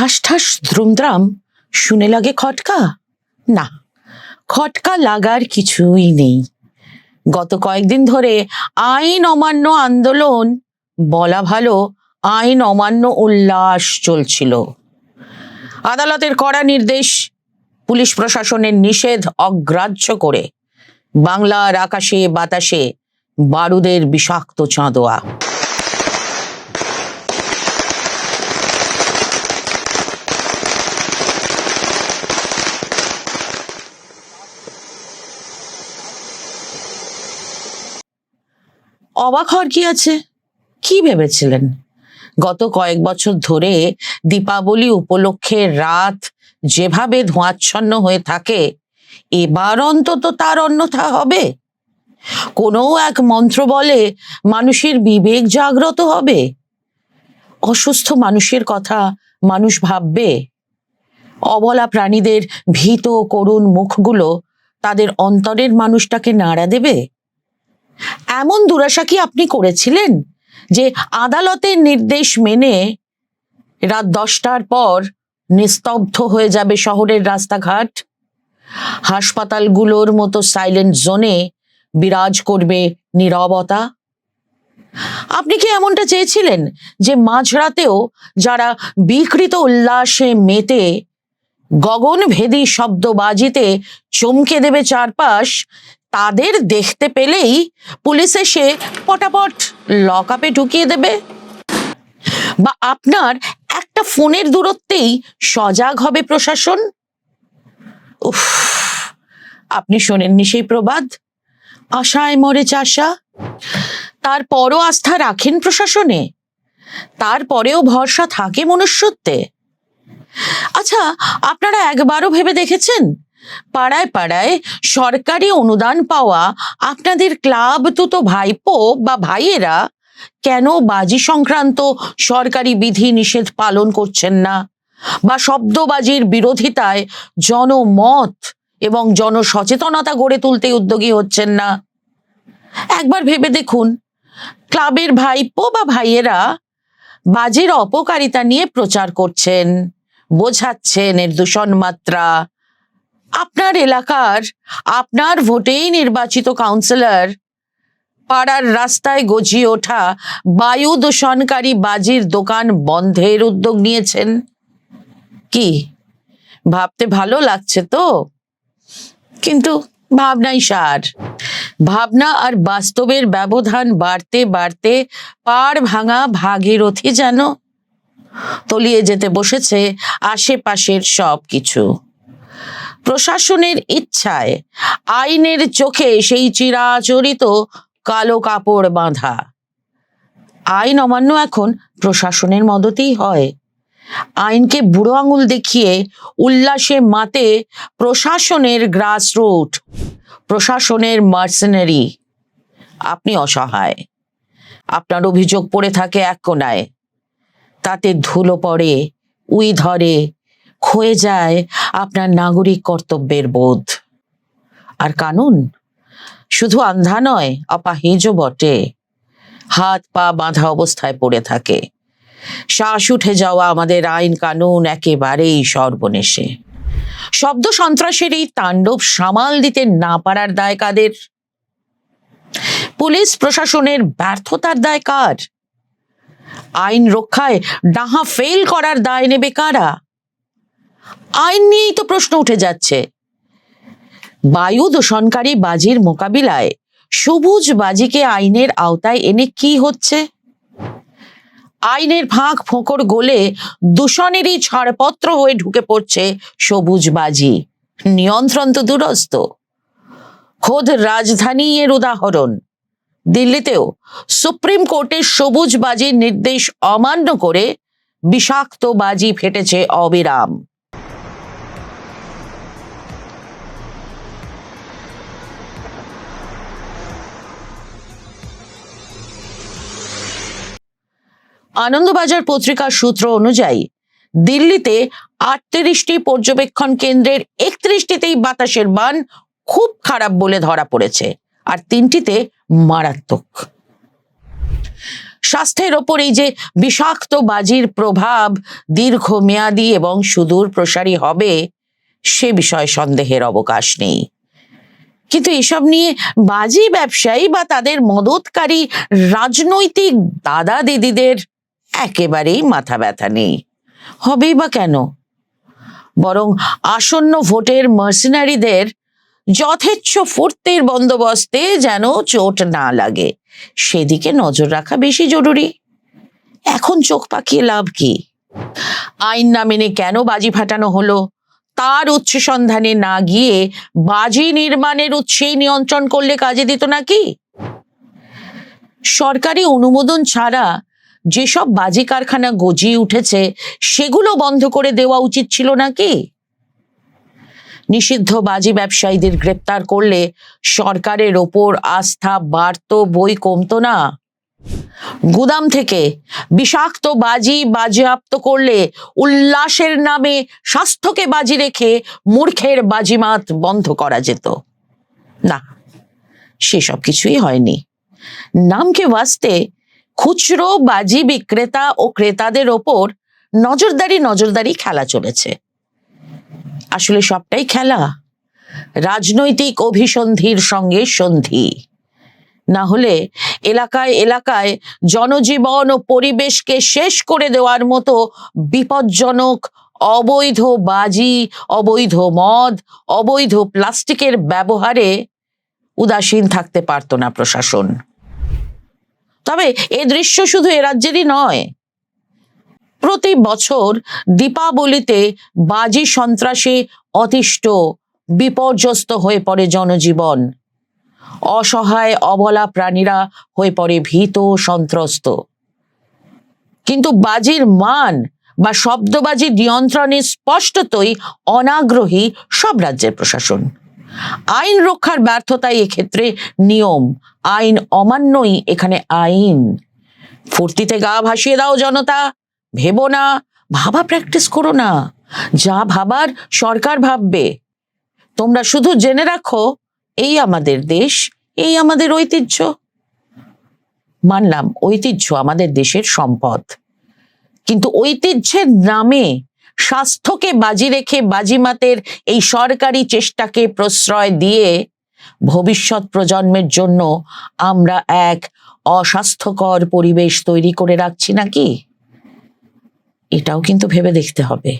ঠাস ঠাস দ্রুমদ্রাম শুনে লাগে খটকা? না, খটকা লাগার কিছুই নেই। গত কয়েকদিন ধরে আইন অমান্য আন্দোলন, বলা ভালো আইন অমান্য উল্লাস চলছিল। আদালতের কড়া নির্দেশ, পুলিশ প্রশাসনের নিষেধ অগ্রাহ্য করে। বাংলার আকাশে বাতাসে বারুদের বিষাক্ত চাঁদোয়া। অবাক হওয়ার কি আছে? কি ভেবেছিলেন? গত কয়েক বছর ধরে দীপাবলি উপলক্ষে রাত যেভাবে ধোঁয়াচ্ছন্ন হয়ে থাকে, এবার অন্তত তার অন্যথা হবে। কোনো এক মন্ত্র বলে মানুষের বিবেক জাগ্রত হবে। অসুস্থ মানুষের কথা মানুষ ভাববে। অবলা প্রাণীদের ভীত করুণ মুখগুলো তাদের অন্তরের মানুষটাকে নাড়া দেবে। এমন দুরাশা কি আপনি করেছিলেন যে আদালতের নির্দেশ মেনে রাত দশটার পর নিস্তব্ধ হয়ে যাবে শহরের রাস্তাঘাট? হাসপাতালগুলোর মতো সাইলেন্ট জোনে বিরাজ করবে নীরবতা? আপনি কি এমনটা চেয়েছিলেন যে মাঝরাতেও যারা বিকৃত উল্লাসে মেতে গগনভেদী শব্দ বাজিতে চমকে দেবে চারপাশ। তাদের দেখতে পেলেই পুলিশ এসে পটাপট লক আপে ঢুকিয়ে দেবে। বা আপনার একটা ফোনের দূরত্বেই সজাগ হবে প্রশাসন। উফ, আপনি শোনেননি সেই প্রবাদ? আশায় মরে চাষা। তারপরও আস্থা রাখেন প্রশাসনে। তারপরেও ভরসা থাকে মনুষ্যত্বে। আচ্ছা আপনারা একবারও ভেবে দেখেছেন? পাড়ায় পাড়ায় সরকারি অনুদান পাওয়া আপনাদের ক্লাব তুতো ভাইপো বা ভাইয়েরা কেন বাজি সংক্রান্ত সরকারি বিধি নিষেধ পালন করছেন না? বা শব্দবাজির বিরোধিতায় জনমত এবং জনসচেতনতা গড়ে তুলতে উদ্যোগী হচ্ছেন না? একবার ভেবে দেখুন, ক্লাবের ভাইপো বা ভাইয়েরা বাজির অপকারিতা নিয়ে প্রচার করছেন। বোঝাচ্ছেন এর দূষণ মাত্রা। আপনার এলাকার, আপনার ভোটেই নির্বাচিত কাউন্সিলর পাড়ার রাস্তায় গজিয়ে ওঠা বায়ু দূষণকারী বাজির দোকান বন্ধের উদ্যোগ নিয়েছেন। কি? ভাবতে ভালো লাগছে তো? কিন্তু ভাবনাই সার। ভাবনা আর বাস্তবের ব্যবধান বাড়তে বাড়তে পাড় ভাঙা ভাগীরথী যেন তলিয়ে যেতে বসেছে আশেপাশের সব কিছু প্রশাসনের ইচ্ছায় আইনের চোখে সেই চিরাচরিত কালো কাপড় বাঁধা। আইন অমান্য এখন প্রশাসনের মদতেই হয়। আইনকে বুড়ো আঙুল দেখিয়ে উল্লাসে মাতে প্রশাসনের গ্রাসরুট, প্রশাসনের মার্সেনারি। আপনি অসহায়। আপনার অভিযোগ পড়ে থাকে এক কোনায় তাতে ধুলো পড়ে, উই ধরে, ক্ষয়ে যায় আপনার নাগরিক কর্তব্যের বোধ। আর কানুন? শুধু আন্ধা নয়, অপাহেজও বটে। হাত পা বাঁধা অবস্থায় পড়ে থাকে। শ্বাস উঠে যাওয়া আমাদের আইন কানুন একেবারেই সর্বনেশে। শব্দ সন্ত্রাসের এই তাণ্ডব সামাল দিতে না পারার দায় কাদের? পুলিশ প্রশাসনের ব্যর্থতার দায় কার? আইন রক্ষায় ডাহা ফেল করার দায় নেবে কারা? আইন নিয়েই তো প্রশ্ন উঠে যাচ্ছে। বায়ু দূষণকারী বাজির মোকাবিলায় সবুজ বাজিকে আইনের আওতায় এনে কি হচ্ছে? আইনের ফাঁক ফোঁকর গোলে দূষণেরই ছাড়পত্র হয়ে ঢুকে পড়ছে সবুজ বাজি। নিয়ন্ত্রণ তো দূরস্থ খোদ রাজধানী এর উদাহরণ। দিল্লিতেও সুপ্রিম কোর্টের সবুজ বাজির নির্দেশ অমান্য করে বিষাক্ত বাজি ফেটেছে অবিরাম। আনন্দবাজার পত্রিকার সূত্র অনুযায়ী, দিল্লিতে আটত্রিশটি পর্যবেক্ষণ কেন্দ্রের একত্রিশটিতেই বাতাসের মান খুব খারাপ বলে ধরা পড়েছে, আর তিনটিতে মারাত্মক। স্বাস্থ্যের ওপর এই যে বিষাক্ত বাজির প্রভাব দীর্ঘমেয়াদী এবং সুদূর প্রসারী হবে, সে বিষয়ে সন্দেহের অবকাশ নেই। কিন্তু এসব নিয়ে বাজি ব্যবসায়ী বা তাদের মদতকারী রাজনৈতিক দাদা দিদিদের একেবারেই মাথা ব্যথা নেই। হবেই বা কেন? বরং আসন্ন ভোটের মার্সিনারিদের যথেচ্ছ ফুর্তির বন্দোবস্তে যেন চোট না লাগে। সেদিকে নজর রাখা বেশি জরুরি। এখন চোখ পাকিয়ে লাভ কি? আইন না মেনে কেন বাজি ফাটানো হলো? তার উৎস সন্ধানে না গিয়ে বাজি নির্মাণের উৎসেই নিয়ন্ত্রণ করলে কাজে দিত নাকি? সরকারি অনুমোদন ছাড়া যেসব বাজি কারখানা গজিয়ে উঠেছে, সেগুলো বন্ধ করে দেওয়া উচিত ছিল নাকি? নিষিদ্ধ বাজি ব্যবসায়ীদের গ্রেপ্তার করলে সরকারের ওপর আস্থা বাড়তো, বই কমতো না। গুদাম থেকে বিষাক্ত বাজি বাজেয়াপ্ত করলে উল্লাসের নামে স্বাস্থ্যকে বাজি রেখে মূর্খের বাজিমাত বন্ধ করা যেত। না, সেসব কিছুই হয়নি। নামকে বাঁচতে খুচরো বাজি বিক্রেতা ও ক্রেতাদের ওপর নজরদারি নজরদারি খেলা চলেছে। আসলে সবটাই খেলা। রাজনৈতিক অভিসন্ধির সঙ্গে সন্ধি। না হলে এলাকায় এলাকায় জনজীবন ও পরিবেশকে শেষ করে দেওয়ার মতো বিপজ্জনক, অবৈধ বাজি, অবৈধ মদ, অবৈধ প্লাস্টিকের ব্যবহারে উদাসীন থাকতে পারত না প্রশাসন। তবে এ দৃশ্য শুধু এ রাজ্যেরই নয় প্রতি বছর দীপাবলিতে বাজি সন্ত্রাসে অতিষ্ঠ, বিপর্যস্ত হয়ে পড়ে জনজীবন। অসহায়, অবলা প্রাণীরা হয়ে পড়ে ভীত সন্ত্রস্ত। কিন্তু বাজির মান বা শব্দবাজি নিয়ন্ত্রণে স্পষ্টতই অনাগ্রহী সব রাজ্যের প্রশাসন। আইন রক্ষার ব্যর্থতাই এক্ষেত্রে নিয়ম, আইন অমান্যই এখানে আইন। ফুর্তিতে গা ভাসিয়ে দাও জনতা। ভেবো না, ভাবা প্র্যাকটিস করো না, যা ভাবার সরকার ভাববে। তোমরা শুধু জেনে রাখো, এই আমাদের দেশ, এই আমাদের ঐতিহ্য। মানলাম, ঐতিহ্য আমাদের দেশের সম্পদ। কিন্তু ঐতিহ্যের নামে স্বাস্থ্যকে বাজি রেখে বাজিমাতের এই সরকারি চেষ্টাকে প্রশ্রয় দিয়ে ভবিষ্যৎ প্রজন্মের জন্য আমরা এক অস্বাস্থ্যকর পরিবেশ তৈরি করে রাখছি নাকি? এটাও কিন্তু ভেবে দেখতে হবে।